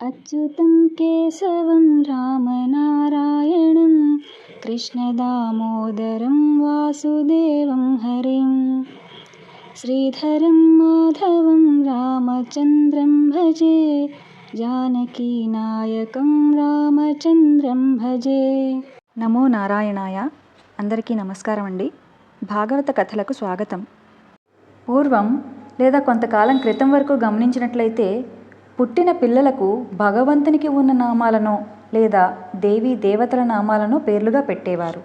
అచ్యుతం కేశవం రామనారాయణం కృష్ణదామోదరం వాసుదేవం హరిం శ్రీధరం మాధవం రామచంద్రం భజే జానకీనాయకం రామచంద్రం భజే. నమో నారాయణాయ అందరికీ నమస్కారం అండి. భాగవత కథలకు స్వాగతం. పూర్వం లేదా కొంతకాలం క్రితం వరకు గమనించినట్లయితే పుట్టిన పిల్లలకు భగవంతునికి ఉన్న నామాలను లేదా దేవీ దేవతల నామాలను పేర్లుగా పెట్టేవారు.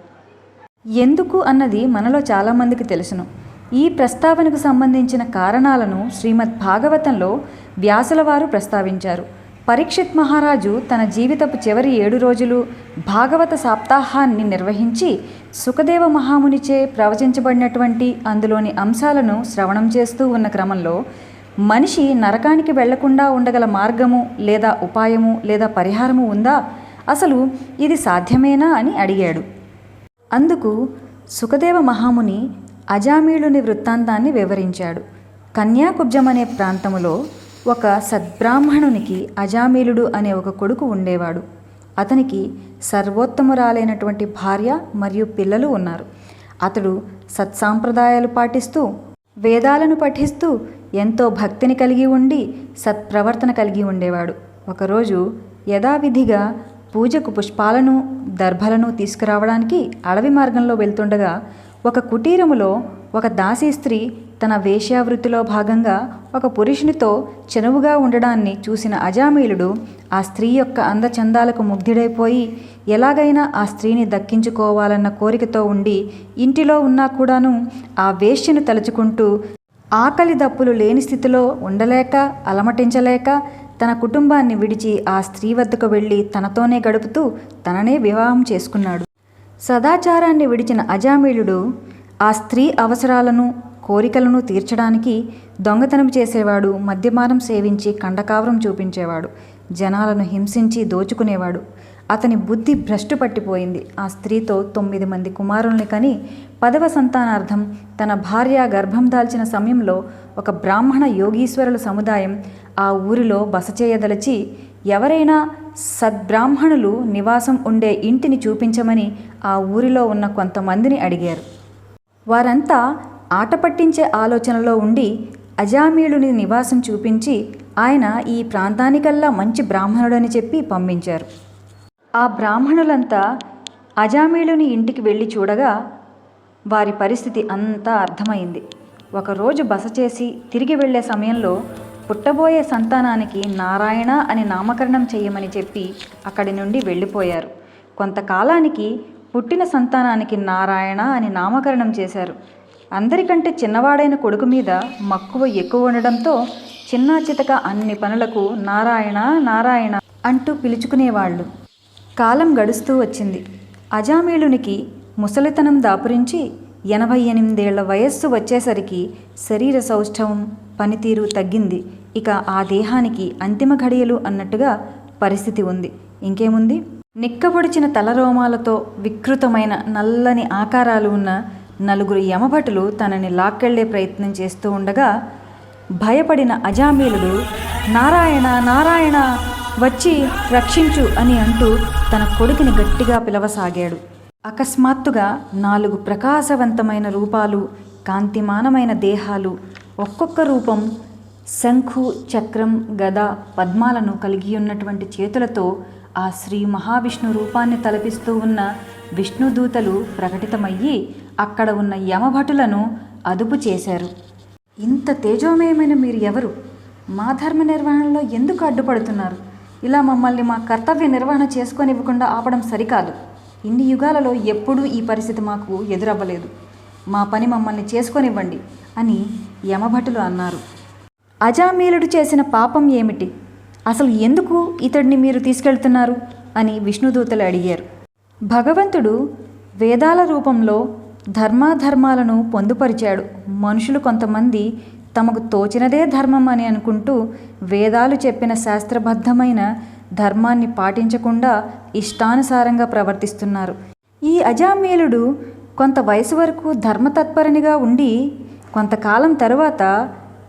ఎందుకు అన్నది మనలో చాలామందికి తెలుసును. ఈ ప్రస్తావనకు సంబంధించిన కారణాలను శ్రీమద్ భాగవతంలో వ్యాసుల వారు ప్రస్తావించారు. పరీక్షిత్ మహారాజు తన జీవితపు చివరి ఏడు రోజులు భాగవత సప్తాహాన్ని నిర్వహించి సుఖదేవ మహామునిచే ప్రవచించబడినటువంటి అందులోని అంశాలను శ్రవణం చేస్తూ ఉన్న క్రమంలో మనిషి నరకానికి వెళ్ళకుండా ఉండగల మార్గము లేదా ఉపాయము లేదా పరిహారము ఉందా? అసలు ఇది సాధ్యమేనా అని అడిగాడు. అందుకు సుఖదేవ మహాముని అజామీళుని వృత్తాంతాన్ని వివరించాడు. కన్యాకుబ్జం అనే ప్రాంతములో ఒక సద్బ్రాహ్మణునికి అజామీలుడు అనే ఒక కొడుకు ఉండేవాడు. అతనికి సర్వోత్తమురాలైనటువంటి భార్య మరియు పిల్లలు ఉన్నారు. అతడు సత్సాంప్రదాయాలు పాటిస్తూ వేదాలను పఠిస్తూ ఎంతో భక్తిని కలిగి ఉండి సత్ప్రవర్తన కలిగి ఉండేవాడు. ఒకరోజు యథావిధిగా పూజకు పుష్పాలను దర్భలను తీసుకురావడానికి అడవి మార్గంలో వెళ్తుండగా ఒక కుటీరములో ఒక దాసీ స్త్రీ తన వేశ్యావృత్తిలో భాగంగా ఒక పురుషునితో చనువుగా ఉండడాన్ని చూసిన అజామీలుడు ఆ స్త్రీ యొక్క అందచందాలకు ముగ్ధుడైపోయి ఎలాగైనా ఆ స్త్రీని దక్కించుకోవాలన్న కోరికతో ఉండి ఇంటిలో ఉన్నా కూడాను ఆ వేశ్యను తలుచుకుంటూ ఆకలి దప్పులు లేని స్థితిలో ఉండలేక అలమటించలేక తన కుటుంబాన్ని విడిచి ఆ స్త్రీ వద్దకు వెళ్ళి తనతోనే గడుపుతూ తననే వివాహం చేసుకున్నాడు. సదాచారాన్ని విడిచిన అజామీలుడు ఆ స్త్రీ అవసరాలను కోరికలను తీర్చడానికి దొంగతనం చేసేవాడు మద్యపానం సేవించి కండకావరం చూపించేవాడు జనాలను హింసించి దోచుకునేవాడు. అతని బుద్ధి భ్రష్టు పట్టిపోయింది. ఆ స్త్రీతో తొమ్మిది మంది కుమారుల్ని కని పదవ సంతానార్థం తన భార్య గర్భం దాల్చిన సమయంలో ఒక బ్రాహ్మణ యోగీశ్వరుల సముదాయం ఆ ఊరిలో బస చేయదలచి ఎవరైనా సద్బ్రాహ్మణులు నివాసం ఉండే ఇంటిని చూపించమని ఆ ఊరిలో ఉన్న కొంతమందిని అడిగారు. వారంతా ఆట పట్టించే ఆలోచనలో ఉండి అజామీళుని నివాసం చూపించి ఆయన ఈ ప్రాంతానికల్లా మంచి బ్రాహ్మణుడని చెప్పి పంపించారు. ఆ బ్రాహ్మణులంతా అజామీళుని ఇంటికి వెళ్ళి చూడగా వారి పరిస్థితి అంతా అర్థమైంది. ఒకరోజు బస చేసి తిరిగి వెళ్ళే సమయంలో పుట్టబోయే సంతానానికి నారాయణ అని నామకరణం చేయమని చెప్పి అక్కడి నుండి వెళ్ళిపోయారు. కొంతకాలానికి పుట్టిన సంతానానికి నారాయణ అని నామకరణం చేశారు. అందరికంటే చిన్నవాడైన కొడుకు మీద మక్కువ ఎక్కువ ఉండడంతో చిన్నా చితక అన్ని పనులకు నారాయణ నారాయణ అంటూ పిలుచుకునేవాళ్ళు. కాలం గడుస్తూ వచ్చింది. అజామీలునికి ముసలితనం దాపురించి ఎనభై ఎనిమిదేళ్ళ వయస్సు వచ్చేసరికి శరీర సౌష్ఠవం పనితీరు తగ్గింది. ఇక ఆ దేహానికి అంతిమ ఘడియలు అన్నట్టుగా పరిస్థితి ఉంది. ఇంకేముంది? నిక్కబొడిచిన తలరోమాలతో వికృతమైన నల్లని ఆకారాలు ఉన్న నలుగురు యమభటులు తనని లాక్కెళ్ళే ప్రయత్నం చేస్తూ ఉండగా భయపడిన అజామీలుడు నారాయణ నారాయణ వచ్చి రక్షించు అని అంటూ తన కొడుకుని గట్టిగా పిలవసాగాడు. అకస్మాత్తుగా నాలుగు ప్రకాశవంతమైన రూపాలు కాంతిమానమైన దేహాలు ఒక్కొక్క రూపం శంఖు చక్రం గద పద్మాలను కలిగి ఉన్నటువంటి చేతులతో ఆ శ్రీ మహావిష్ణు రూపాన్ని తలపిస్తూ ఉన్న విష్ణుదూతలు ప్రకటితమయ్యి అక్కడ ఉన్న యమభటులను అదుపు చేశారు. ఇంత తేజోమయమైన మీరు ఎవరు? మా ధర్మ నిర్వహణలో ఎందుకు అడ్డుపడుతున్నారు? ఇలా మమ్మల్ని మా కర్తవ్య నిర్వహణ చేసుకొనివ్వకుండా ఆపడం సరికాదు. ఇన్ని యుగాలలో ఎప్పుడూ ఈ పరిస్థితి మాకు ఎదురవ్వలేదు. మా పని మమ్మల్ని చేసుకొనివ్వండి అని యమభటులు అన్నారు. అజామీలుడు చేసిన పాపం ఏమిటి? అసలు ఎందుకు ఇతడిని మీరు తీసుకెళ్తున్నారు? అని విష్ణుదూతలు అడిగారు. భగవంతుడు వేదాల రూపంలో ధర్మాధర్మాలను పొందుపరిచాడు. మనుషులు కొంతమంది తమకు తోచినదే ధర్మం అని అనుకుంటూ వేదాలు చెప్పిన శాస్త్రబద్ధమైన ధర్మాన్ని పాటించకుండా ఇష్టానుసారంగా ప్రవర్తిస్తున్నారు. ఈ అజామీలుడు కొంత వయసు వరకు ధర్మతత్పరునిగా ఉండి కొంతకాలం తరువాత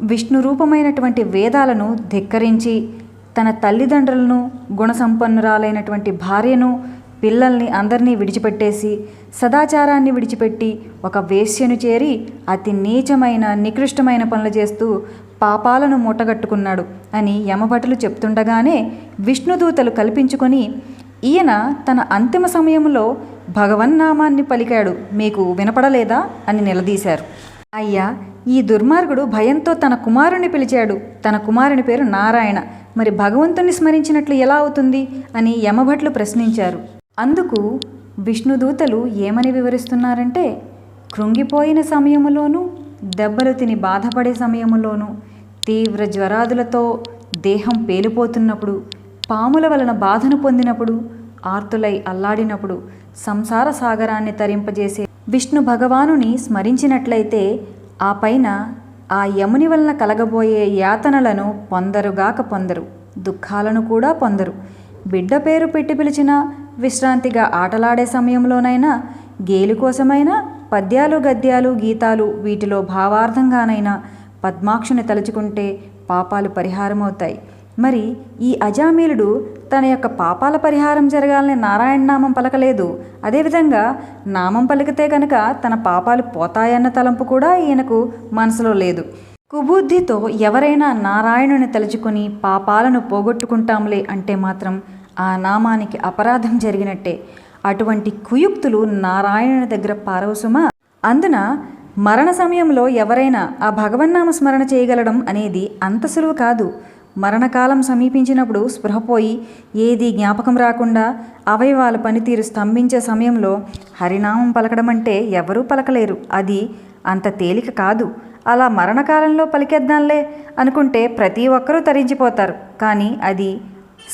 విష్ణు రూపమైనటువంటి వేదాలను ధిక్కరించి తన తల్లిదండ్రులను గుణసంపన్నురాలైనటువంటి భార్యను పిల్లల్ని అందరినీ విడిచిపెట్టేసి సదాచారాన్ని విడిచిపెట్టి ఒక వేశ్యను చేరి అతి నీచమైన నికృష్టమైన పనులు చేస్తూ పాపాలను మూటగట్టుకున్నాడు అని యమభటులు చెప్తుండగానే విష్ణుదూతలు కల్పించుకొని ఈయన తన అంతిమ సమయంలో భగవన్నామాన్ని పలికాడు. మీకు వినపడలేదా? అని నిలదీశారు. అయ్యా ఈ దుర్మార్గుడు భయంతో తన కుమారుని పిలిచాడు. తన కుమారుని పేరు నారాయణ. మరి భగవంతుని స్మరించినట్లు ఎలా అవుతుంది? అని యమభట్లు ప్రశ్నించారు. అందుకు విష్ణుదూతలు ఏమని వివరిస్తున్నారంటే కృంగిపోయిన సమయములోనూ దెబ్బలు తిని బాధపడే సమయములోనూ తీవ్ర జ్వరాదులతో దేహం పేలిపోతున్నప్పుడు పాముల వలన బాధను పొందినప్పుడు ఆర్తులై అల్లాడినప్పుడు సంసార సాగరాన్ని తరింపజేసే విష్ణు భగవానుని స్మరించినట్లయితే ఆ పైన ఆ యముని వలన కలగబోయే యాతనలను పొందరుగాక పొందరు దుఃఖాలను కూడా పొందరు. బిడ్డ పేరు పెట్టి పిలిచిన విశ్రాంతిగా ఆటలాడే సమయంలోనైనా గేలు కోసమైనా పద్యాలు గద్యాలు గీతాలు వీటిలో భావార్థంగానైనా పద్మాక్షుని తలుచుకుంటే పాపాలు పరిహారమవుతాయి. మరి ఈ అజామీలుడు తన యొక్క పాపాల పరిహారం జరగాలని నారాయణ నామం పలకలేదు. అదేవిధంగా నామం పలికితే కనుక తన పాపాలు పోతాయన్న తలంపు కూడా ఈయనకు మనసులో లేదు. కుబుద్ధితో ఎవరైనా నారాయణుని తలుచుకొని పాపాలను పోగొట్టుకుంటాంలే అంటే మాత్రం ఆ నామానికి అపరాధం జరిగినట్టే. అటువంటి కుయుక్తులు నారాయణుని దగ్గర పారవసుమా అందున మరణ సమయంలో ఎవరైనా ఆ భగవన్నామ స్మరణ చేయగలడం అనేది అంత సులువు కాదు. మరణకాలం సమీపించినప్పుడు స్పృహపోయి ఏది జ్ఞాపకం రాకుండా అవయవాల పనితీరు స్తంభించే సమయంలో హరినామం పలకడం అంటే ఎవరూ పలకలేరు. అది అంత తేలిక కాదు. అలా మరణకాలంలో పలికేద్దాంలే అనుకుంటే ప్రతి ఒక్కరూ తరించిపోతారు. కానీ అది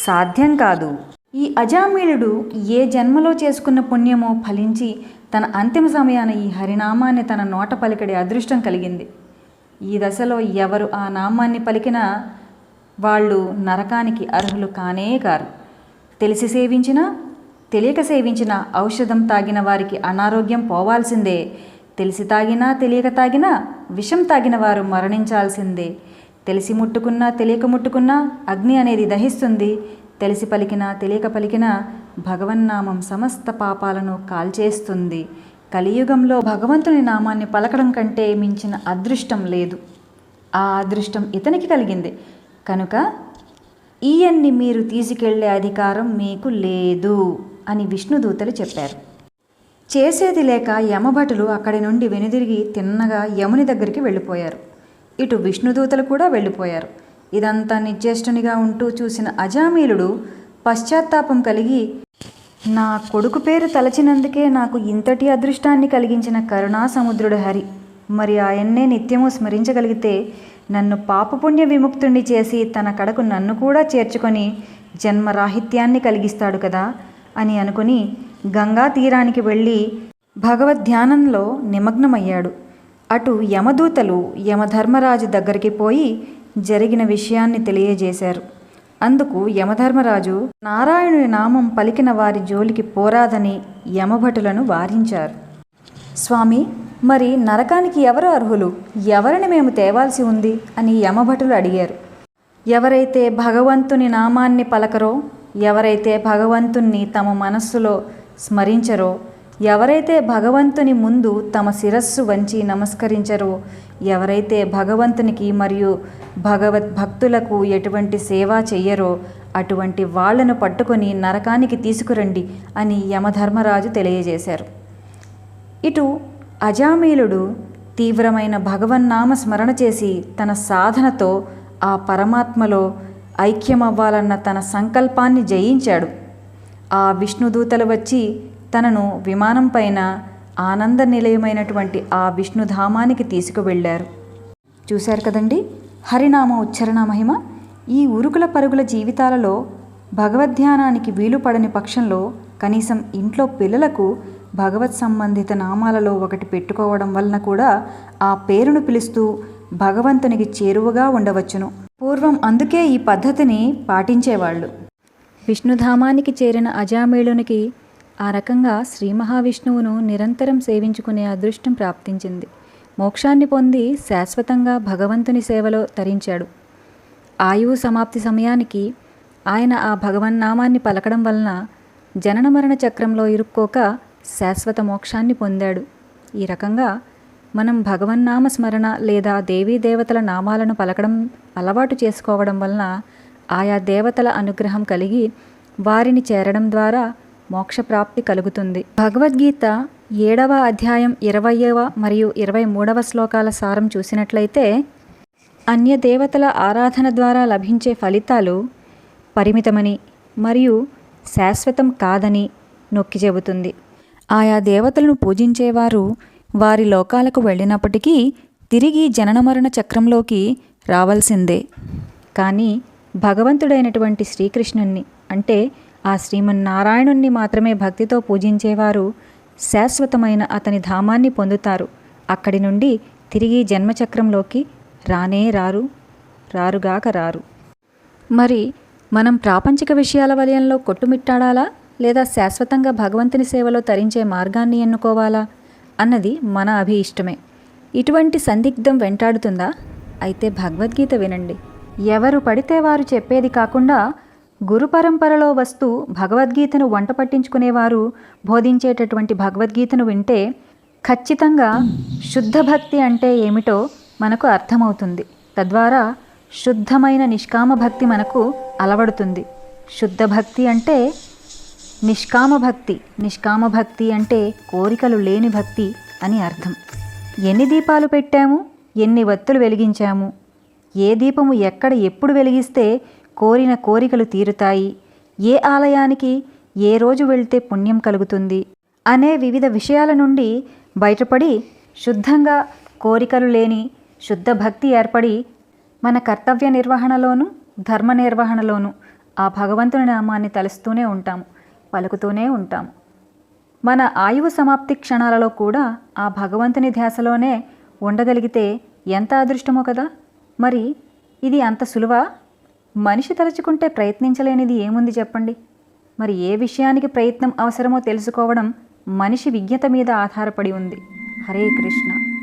సాధ్యం కాదు. ఈ అజామీలుడు ఏ జన్మలో చేసుకున్న పుణ్యమో ఫలించి తన అంతిమ సమయాన ఈ హరినామాన్ని తన నోట పలికడే అదృష్టం కలిగింది. ఈ దశలో ఎవరు ఆ నామాన్ని పలికినా వాళ్ళు నరకానికి అర్హులు కానే కారు. తెలిసి సేవించినా తెలియక సేవించిన ఔషధం తాగిన వారికి అనారోగ్యం పోవాల్సిందే. తెలిసి తాగినా తెలియక తాగినా విషం తాగిన వారు మరణించాల్సిందే. తెలిసి ముట్టుకున్నా తెలియక ముట్టుకున్నా అగ్ని అనేది దహిస్తుంది. తెలిసి పలికినా తెలియక పలికినా భగవన్నామం సమస్త పాపాలను కాల్చేస్తుంది. కలియుగంలో భగవంతుని నామాన్ని పలకడం కంటే మించిన అదృష్టం లేదు. ఆ అదృష్టం ఇతనికి కలిగింది. కనుక ఈయన్ని మీరు తీసుకెళ్ళే అధికారం మీకు లేదు అని విష్ణుదూతలు చెప్పారు. చేసేది లేక యమభటులు అక్కడి నుండి వెనుదిరిగి తిన్నగా యముని దగ్గరికి వెళ్ళిపోయారు. ఇటు విష్ణుదూతలు కూడా వెళ్ళిపోయారు. ఇదంతా నిశ్చేష్టునిగా ఉంటూ చూసిన అజామీలుడు పశ్చాత్తాపం కలిగి నా కొడుకు పేరు తలచినందుకే నాకు ఇంతటి అదృష్టాన్ని కలిగించిన కరుణా సముద్రుడు హరి మరి ఆయన్నే నిత్యము స్మరించగలిగితే నన్ను పాపపుణ్య విముక్తుణ్ణి చేసి తన కడకు నన్ను కూడా చేర్చుకొని జన్మరాహిత్యాన్ని కలిగిస్తాడు కదా అని అనుకుని గంగా తీరానికి వెళ్ళి భగవద్ ధ్యానంలో నిమగ్నమయ్యాడు. అటు యమదూతలు యమధర్మరాజు దగ్గరికి పోయి జరిగిన విషయాన్ని తెలియజేశారు. అందుకు యమధర్మరాజు నారాయణుని నామం పలికిన వారి జోలికి పోరాదని యమభటులను వారించారు. స్వామి మరి నరకానికి ఎవరు అర్హులు? ఎవరిని మేము తేవాల్సి ఉంది? అని యమభటులు అడిగారు. ఎవరైతే భగవంతుని నామాన్ని పలకరో ఎవరైతే భగవంతుణ్ణి తమ మనస్సులో స్మరించరో ఎవరైతే భగవంతుని ముందు తమ శిరస్సు వంచి నమస్కరించరో ఎవరైతే భగవంతునికి మరియు భగవద్భక్తులకు ఎటువంటి సేవ చెయ్యరో అటువంటి వాళ్ళను పట్టుకొని నరకానికి తీసుకురండి అని యమధర్మరాజు తెలియజేశారు. ఇటు అజామీలుడు తీవ్రమైన భగవన్నామ స్మరణ చేసి తన సాధనతో ఆ పరమాత్మలో ఐక్యమవ్వాలన్న తన సంకల్పాన్ని జయించాడు. ఆ విష్ణుదూతలు వచ్చి తనను విమానం పైన ఆనంద నిలయమైనటువంటి ఆ విష్ణుధామానికి తీసుకువెళ్ళారు. చూశారు కదండి? హరినామ ఉచ్చరణ మహిమ. ఈ ఉరుకుల పరుగుల జీవితాలలో భగవద్ధ్యానానికి వీలు పడని పక్షంలో కనీసం ఇంట్లో పిల్లలకు భగవత్ సంబంధిత నామాలలో ఒకటి పెట్టుకోవడం వలన కూడా ఆ పేరును పిలుస్తూ భగవంతునికి చేరువగా ఉండవచ్చును. పూర్వం అందుకే ఈ పద్ధతిని పాటించేవాళ్ళు. విష్ణుధామానికి చేరిన అజామేళునికి ఆ రకంగా శ్రీ మహావిష్ణువును నిరంతరం సేవించుకునే అదృష్టం ప్రాప్తించింది. మోక్షాన్ని పొంది శాశ్వతంగా భగవంతుని సేవలో తరించాడు. ఆయువు సమాప్తి సమయానికి ఆయన ఆ భగవన్నామాన్ని పలకడం వలన జనన మరణ చక్రంలో ఇరుక్కోక శాశ్వత మోక్షాన్ని పొందాడు. ఈ రకంగా మనం భగవన్నామ స్మరణ లేదా దేవీ దేవతల నామాలను పలకడం అలవాటు చేసుకోవడం వలన ఆయా దేవతల అనుగ్రహం కలిగి వారిని చేరడం ద్వారా మోక్షప్రాప్తి కలుగుతుంది. భగవద్గీత ఏడవ అధ్యాయం ఇరవయవ మరియు ఇరవై మూడవ శ్లోకాల సారం చూసినట్లయితే అన్య దేవతల ఆరాధన ద్వారా లభించే ఫలితాలు పరిమితమని మరియు శాశ్వతం కాదని నొక్కి చెబుతుంది. ఆయా దేవతలను పూజించేవారు వారి లోకాలకు వెళ్ళినప్పటికీ తిరిగి జనన మరణ చక్రంలోకి రావాల్సిందే. కానీ భగవంతుడైనటువంటి శ్రీకృష్ణుణ్ణి అంటే ఆ శ్రీమన్నారాయణుణ్ణి మాత్రమే భక్తితో పూజించేవారు శాశ్వతమైన అతని ధామాన్ని పొందుతారు. అక్కడి నుండి తిరిగి జన్మచక్రంలోకి రానే రారు రారుగాక రారు. మరి మనం ప్రాపంచిక విషయాల వలయంలో కొట్టుమిట్టాడాలా? లేదా శాశ్వతంగా భగవంతుని సేవలో తరించే మార్గాన్ని ఎన్నుకోవాలా? అన్నది మన అభి ఇష్టమే ఇటువంటి సందిగ్ధం వెంటాడుతుందా? అయితే భగవద్గీత వినండి. ఎవరు పడితే వారు చెప్పేది కాకుండా గురు పరంపరలో వస్తూ భగవద్గీతను వంట పట్టించుకునేవారు బోధించేటటువంటి భగవద్గీతను వింటే ఖచ్చితంగా శుద్ధ భక్తి అంటే ఏమిటో మనకు అర్థమవుతుంది. తద్వారా శుద్ధమైన నిష్కామ భక్తి మనకు అలవడుతుంది. శుద్ధ భక్తి అంటే నిష్కామ భక్తి నిష్కామ భక్తి అంటే కోరికలు లేని భక్తి అని అర్థం. ఎన్ని దీపాలు పెట్టాము? ఎన్ని వత్తులు వెలిగించాము? ఏ దీపము ఎక్కడ ఎప్పుడు వెలిగిస్తే కోరిన కోరికలు తీరుతాయి. ఏ ఆలయానికి ఏ రోజు వెళ్తే పుణ్యం కలుగుతుంది అనే వివిధ విషయాల నుండి బయటపడి శుద్ధంగా కోరికలు లేని శుద్ధ భక్తి ఏర్పడి మన కర్తవ్య నిర్వహణలోను ధర్మ నిర్వహణలోను ఆ భగవంతుని నామాన్ని తలుస్తూనే ఉంటాము పలుకుతూనే ఉంటాము. మన ఆయువు సమాప్తి క్షణాలలో కూడా ఆ భగవంతుని ధ్యాసలోనే ఉండగలిగితే ఎంత అదృష్టమో కదా! మరి ఇది అంత సులువా? మనిషి తలుచుకుంటే ప్రయత్నించలేనిది ఏముంది చెప్పండి? మరి ఏ విషయానికి ప్రయత్నం అవసరమో తెలుసుకోవడం మనిషి విజ్ఞత మీద ఆధారపడి ఉంది. హరే కృష్ణ.